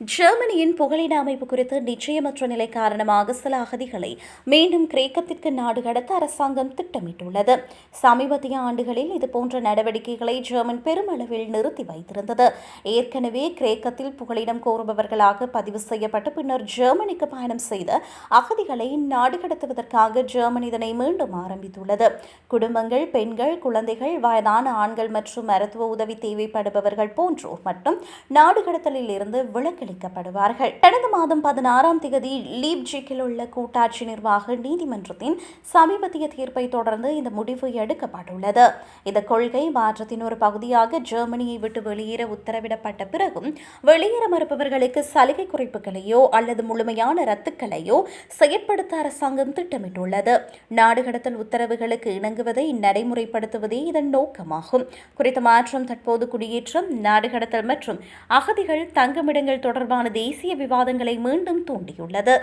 ஜெர்மனியின் புகலிட அமைப்பு குறித்து நிச்சயமற்ற நிலை காரணமாக சில அகதிகளை மீண்டும் கிரேக்கத்திற்கு நாடு கடத்த அரசாங்கம் திட்டமிட்டுள்ளது. சமீபத்திய ஆண்டுகளில் இதுபோன்ற நடவடிக்கைகளை ஜெர்மன் பெருமளவில் நிறுத்தி வைத்திருந்தது. ஏற்கனவே கிரேக்கத்தில் புகலிடம் கோருபவர்களாக பதிவு செய்யப்பட்டு பின்னர் ஜெர்மனிக்கு பயணம் செய்த அகதிகளை நாடு கடத்துவதற்காக ஜெர்மனி இதனை மீண்டும் ஆரம்பித்துள்ளது. குடும்பங்கள் பெண்கள் குழந்தைகள் வயதான ஆண்கள் மற்றும் மருத்துவ உதவி தேவைப்படுபவர்கள் போன்றோர் மட்டும் நாடு கடத்தலில் இருந்து விளக்கு அளிக்கப்படுவார்கள் கடந்த மாதம் பதினாறாம் தேதி லீப்ஜிக்கில் உள்ள கூட்டாட்சி நிர்வாக நீதிமன்றத்தின் சமீபத்திய தீர்ப்பை தொடர்ந்து இந்த முடிவு எடுக்கப்பட்டுள்ளது. இந்த கொள்கை மாற்றத்தின் ஒரு பகுதியாக ஜெர்மனியை விட்டு வெளியேற உத்தரவிடப்பட்ட பிறகும் வெளியேற மறுப்பவர்களுக்கு சலுகை குறைப்புகளையோ அல்லது முழுமையான ரத்துக்களையோ செயற்படுத்த அரசாங்கம் திட்டமிட்டுள்ளது. நாடு கடத்தல் உத்தரவுகளுக்கு இணங்குவதை நடைமுறைப்படுத்துவதே இதன் நோக்கமாகும். குறித்த மாற்றம் தற்போது குடியேற்றம் நாடு கடத்தல் மற்றும் அகதிகள் தங்குமிடங்கள் தொடர்பான தேசிய விவாதங்களை மீண்டும் தூண்டியுள்ளது